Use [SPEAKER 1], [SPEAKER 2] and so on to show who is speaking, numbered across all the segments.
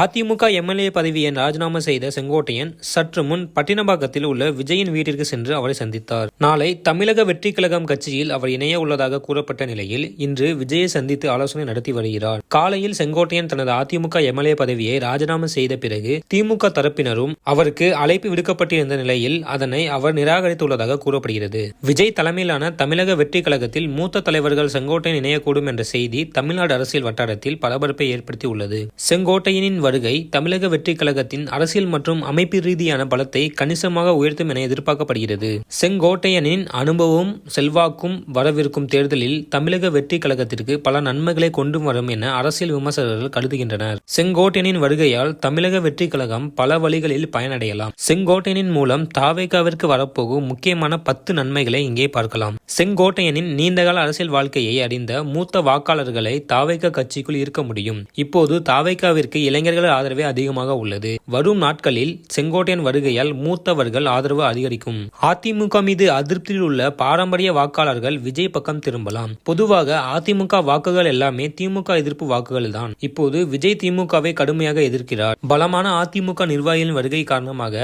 [SPEAKER 1] AIADMK MLA பதவியை ராஜினாமா செய்த செங்கோட்டையன் சற்று முன் பட்டினபாக்கத்தில் உள்ள விஜயின் வீட்டிற்கு சென்று அவரை சந்தித்தார். நாளை தமிழக வெற்றி கழகம் கட்சியில் அவர் இணைய உள்ளதாக கூறப்பட்ட நிலையில் இன்று விஜயை சந்தித்து ஆலோசனை நடத்தி வருகிறார். காலையில் செங்கோட்டையன் தனது அதிமுக எம்எல்ஏ பதவியை ராஜினாமா செய்த பிறகு திமுக தரப்பினரும் அவருக்கு அழைப்பு விடுக்கப்பட்டிருந்த நிலையில் அதனை அவர் நிராகரித்துள்ளதாக கூறப்படுகிறது. விஜய் தலைமையிலான தமிழக வெற்றி கழகத்தில் மூத்த தலைவர்கள் செங்கோட்டையன் இணையக்கூடும் என்ற செய்தி தமிழ்நாடு அரசியல் வட்டாரத்தில் பரபரப்பை ஏற்படுத்தி உள்ளது செங்கோட்டையனின் வருகை தமிழக வெற்றி கழகத்தின் அரசியல் மற்றும் அமைப்பு ரீதியான பலத்தை கணிசமாக உயர்த்தும் என எதிர்பார்க்கப்படுகிறது. செங்கோட்டையனின் அனுபவம் செல்வாக்கும் வரவிருக்கும் தேர்தலில் தமிழக வெற்றி கழகத்திற்கு பல நன்மைகளை கொண்டு வரும் என அரசியல் விமர்சகர்கள் கருதுகின்றனர். செங்கோட்டையனின் வருகையால் தமிழக வெற்றி கழகம் பல வழிகளில் பயனடையலாம். செங்கோட்டையனின் மூலம் தாவேகாவிற்கு வரப்போகும் முக்கியமான பத்து நன்மைகளை இங்கே பார்க்கலாம். செங்கோட்டையனின் நீண்டகால அரசியல் வாழ்க்கையை அறிந்த மூத்த வாக்காளர்களை தாவேகா கட்சிக்குள் இருக்க முடியும். இப்போது தாவேகாவிற்கு இளைஞர்கள் ஆதரவே அதிகமாக உள்ளது. வரும் நாட்களில் செங்கோட்டையன் வருகையால் மூத்தவர்கள் ஆதரவு அதிகரிக்கும். அதிமுக மீது அதிருப்தியில் உள்ள பாரம்பரிய வாக்காளர்கள் விஜய் பக்கம் திரும்பலாம். பொதுவாக அதிமுக வாக்குகள் எல்லாமே திமுக எதிர்ப்பு வாக்குகள் தான் இப்போது விஜய் திமுகவை கடுமையாக எதிர்க்கிறார். பலமான அதிமுக நிர்வாகிகளின் வருகை காரணமாக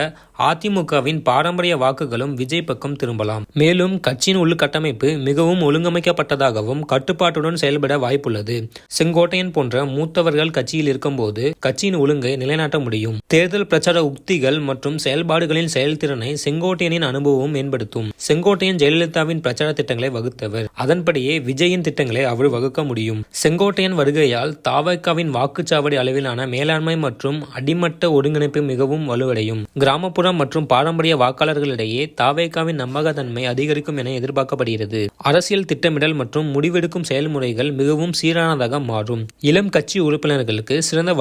[SPEAKER 1] அதிமுகவின் பாரம்பரிய வாக்குகளும் விஜய் பக்கம் திரும்பலாம். மேலும் கட்சியின் உள்கட்டமைப்பு மிகவும் ஒழுங்கமைக்கப்பட்டதாகவும் கட்டுப்பாட்டுடன் செயல்பட வாய்ப்புள்ளது. செங்கோட்டையன் போன்ற மூத்தவர்கள் கட்சியில் இருக்கும்போது கட்சி கட்சியின் ஒழுங்கை நிலைநாட்ட முடியும். தேர்தல் பிரச்சார உக்திகள் மற்றும் செயல்பாடுகளின் செயல்திறனை செங்கோட்டையனின் அனுபவம் மேம்படுத்தும். செங்கோட்டையன் ஜெயலலிதாவின் பிரச்சார திட்டங்களை வகுத்தவர். அதன்படியே விஜயின் திட்டங்களை அவர் வகுக்க முடியும். செங்கோட்டையன் வருகையால் தாவக்காவின் வாக்குச்சாவடி அளவிலான மேலாண்மை மற்றும் அடிமட்ட ஒருங்கிணைப்பு மிகவும் வலுவடையும். கிராமப்புறம் மற்றும் பாரம்பரிய வாக்காளர்களிடையே தாவேகாவின் நம்பகத்தன்மை அதிகரிக்கும் என எதிர்பார்க்கப்படுகிறது. அரசியல் திட்டமிடல் மற்றும் முடிவெடுக்கும் செயல்முறைகள் மிகவும் சீரானதாக மாறும். இளம் கட்சி உறுப்பினர்களுக்கு சிறந்த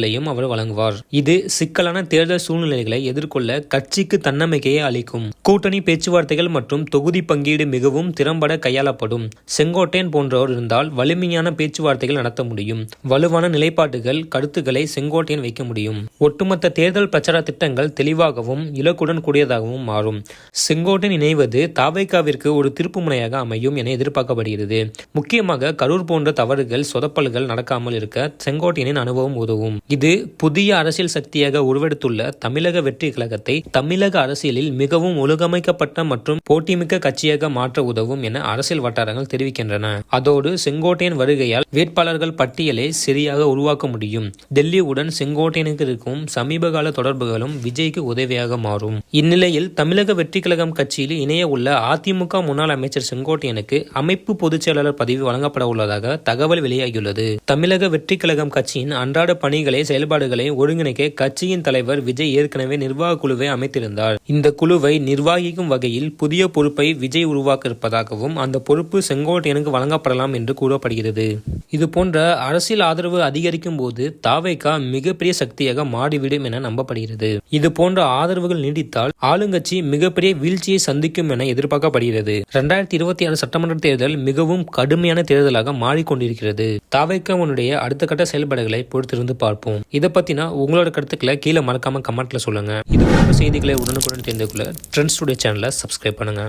[SPEAKER 1] வழிகாட்டுதலையும் அவர் வழங்குவார். இது சிக்கலான தேர்தல் சூழ்நிலைகளை எதிர்கொள்ள கட்சிக்கு தன்னம்பிக்கையை அளிக்கும். கூட்டணி பேச்சுவார்த்தைகள் மற்றும் தொகுதி பங்கீடு மிகவும் திறம்பட கையாளப்படும். செங்கோட்டையன் போன்றோர் இருந்தால் வலிமையான பேச்சுவார்த்தைகள் நடத்த முடியும். வலுவான நிலைப்பாட்டுகள் கருத்துக்களை செங்கோட்டையன் வைக்க முடியும். ஒட்டுமொத்த தேர்தல் பிரச்சார திட்டங்கள் தெளிவாகவும் இலக்குடன் கூடியதாகவும் மாறும். செங்கோட்டையன் இணைவது தாவைக்காவிற்கு ஒரு திருப்பு முனையாக அமையும் என எதிர்பார்க்கப்படுகிறது. முக்கியமாக கரூர் போன்ற தவறுகள் சொதப்பல்கள் நடக்காமல் இருக்க செங்கோட்டையனின் அனுபவம் உதவும். இது புதிய அரசியல் சக்தியாக உருவெடுத்துள்ள தமிழக வெற்றி கழகத்தை தமிழக அரசியலில் மிகவும் ஒழுங்கமைக்கப்பட்ட மற்றும் போட்டிமிக்க கட்சியாக மாற்ற உதவும் என அரசியல் வட்டாரங்கள் தெரிவிக்கின்றன. அதோடு செங்கோட்டையன் வருகையால் வேட்பாளர்கள் பட்டியலை சரியாக உருவாக்க முடியும். டெல்லியுடன் செங்கோட்டையனுக்கு இருக்கும் சமீபகால தொடர்புகளும் விஜய்க்கு உதவியாக மாறும். இந்நிலையில் தமிழக வெற்றி கழகம் கட்சியில் இணைய உள்ள அதிமுக முன்னாள் அமைச்சர் செங்கோட்டையனுக்கு அமைப்பு பொதுச் செயலாளர் பதவி வழங்கப்பட உள்ளதாக தகவல் வெளியாகியுள்ளது. தமிழக வெற்றி கழகம் கட்சியின் அன்றாட பணிகள் செயல்பாடுகளை ஒருங்கிணைக்க கட்சியின் தலைவர் விஜய் ஏற்கனவே நிர்வாக குழுவை அமைத்திருந்தார். இந்த குழுவை நிர்வகிக்கும் வகையில் புதிய பொறுப்பை விஜய் உருவாக்க இருப்பதாகவும் அந்த பொறுப்பு செங்கோட்டையனுக்கு வழங்கப்படலாம் என்று கூறப்படுகிறது. இது போன்ற அரசியல் ஆதரவு அதிகரிக்கும் போது தாவேகா மிகப்பெரிய சக்தியாக மாறிவிடும் என நம்பப்படுகிறது. இது போன்ற ஆதரவுகள் நீடித்தால் ஆளுங்கட்சி மிகப்பெரிய வீழ்ச்சியை சந்திக்கும் என எதிர்பார்க்கப்படுகிறது. இரண்டாயிரத்தி இருபத்தி ஆறு சட்டமன்ற தேர்தல் மிகவும் கடுமையான தேர்தலாக மாறிக்கொண்டிருக்கிறது. தாவேக்காவுடைய அடுத்த கட்ட செயல்பாடுகளை பொறுத்திருந்து பார்ப்போம். இதை பத்தினா உங்களோட கருத்துக்களை கீழே மறக்காம கமெண்ட்ல சொல்லுங்க. இது போன்ற செய்திகளை உடனுக்குடன் தெரிந்து கொள்ள ட்ரெண்ட்ஸ் சேனலை சப்ஸ்கிரைப் பண்ணுங்க.